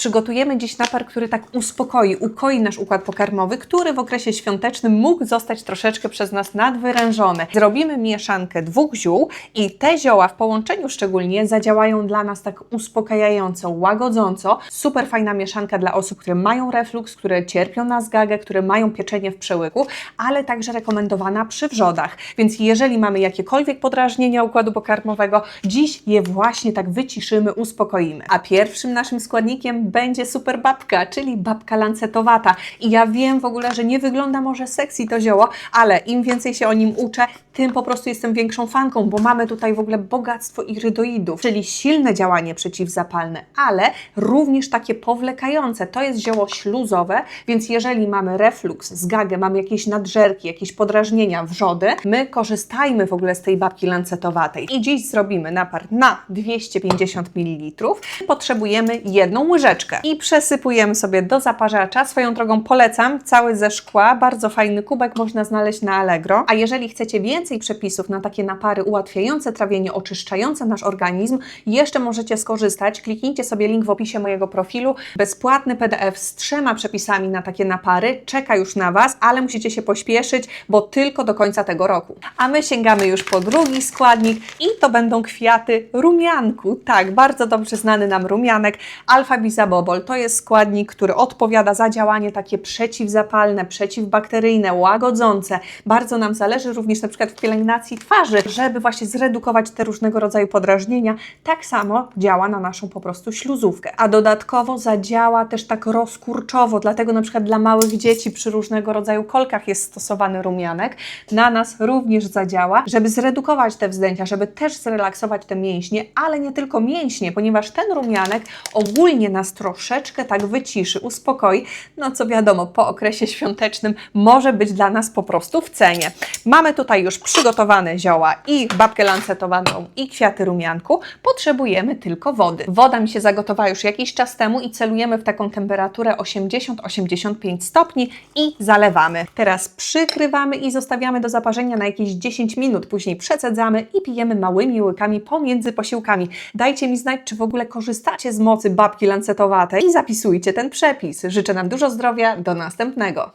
Przygotujemy dziś napar, który tak uspokoi, ukoi nasz układ pokarmowy, który w okresie świątecznym mógł zostać troszeczkę przez nas nadwyrężony. Zrobimy mieszankę dwóch ziół i te zioła w połączeniu szczególnie zadziałają dla nas tak uspokajająco, łagodząco. Super fajna mieszanka dla osób, które mają refluks, które cierpią na zgagę, które mają pieczenie w przełyku, ale także rekomendowana przy wrzodach. Więc jeżeli mamy jakiekolwiek podrażnienia układu pokarmowego, dziś je właśnie tak wyciszymy, uspokoimy. A pierwszym naszym składnikiem będzie super babka, czyli babka lancetowata. I ja wiem w ogóle, że nie wygląda może sexy to zioło, ale im więcej się o nim uczę, tym po prostu jestem większą fanką, bo mamy tutaj w ogóle bogactwo irydoidów, czyli silne działanie przeciwzapalne, ale również takie powlekające. To jest zioło śluzowe, więc jeżeli mamy refluks, zgagę, mamy jakieś nadżerki, jakieś podrażnienia, wrzody, my korzystajmy w ogóle z tej babki lancetowatej. I dziś zrobimy napar na 250 ml. Potrzebujemy jedną łyżeczkę i przesypujemy sobie do zaparzacza. Swoją drogą polecam, cały ze szkła, bardzo fajny kubek można znaleźć na Allegro. A jeżeli chcecie więcej przepisów na takie napary ułatwiające trawienie, oczyszczające nasz organizm, jeszcze możecie skorzystać. Kliknijcie sobie link w opisie mojego profilu. Bezpłatny PDF z trzema przepisami na takie napary czeka już na Was, ale musicie się pośpieszyć, bo tylko do końca tego roku. A my sięgamy już po drugi składnik i to będą kwiaty rumianku. Tak, bardzo dobrze znany nam rumianek. Alfa bisabobol to jest składnik, który odpowiada za działanie takie przeciwzapalne, przeciwbakteryjne, łagodzące. Bardzo nam zależy również na przykład w pielęgnacji twarzy, żeby właśnie zredukować te różnego rodzaju podrażnienia. Tak samo działa na naszą po prostu śluzówkę. A dodatkowo zadziała też tak rozkurczowo, dlatego na przykład dla małych dzieci przy różnego rodzaju kolkach jest stosowany rumianek. Na nas również zadziała, żeby zredukować te wzdęcia, żeby też zrelaksować te mięśnie, ale nie tylko mięśnie, ponieważ ten rumianek ogólnie nas troszeczkę tak wyciszy, uspokoi, no co wiadomo, po okresie świątecznym może być dla nas po prostu w cenie. Mamy tutaj już przygotowane zioła i babkę lancetowaną i kwiaty rumianku. Potrzebujemy tylko wody. Woda mi się zagotowała już jakiś czas temu i celujemy w taką temperaturę 80-85 stopni i zalewamy. Teraz przykrywamy i zostawiamy do zaparzenia na jakieś 10 minut. Później przecedzamy i pijemy małymi łykami pomiędzy posiłkami. Dajcie mi znać, czy w ogóle korzystacie z mocy babki lancetowatej i zapisujcie ten przepis. Życzę nam dużo zdrowia. Do następnego.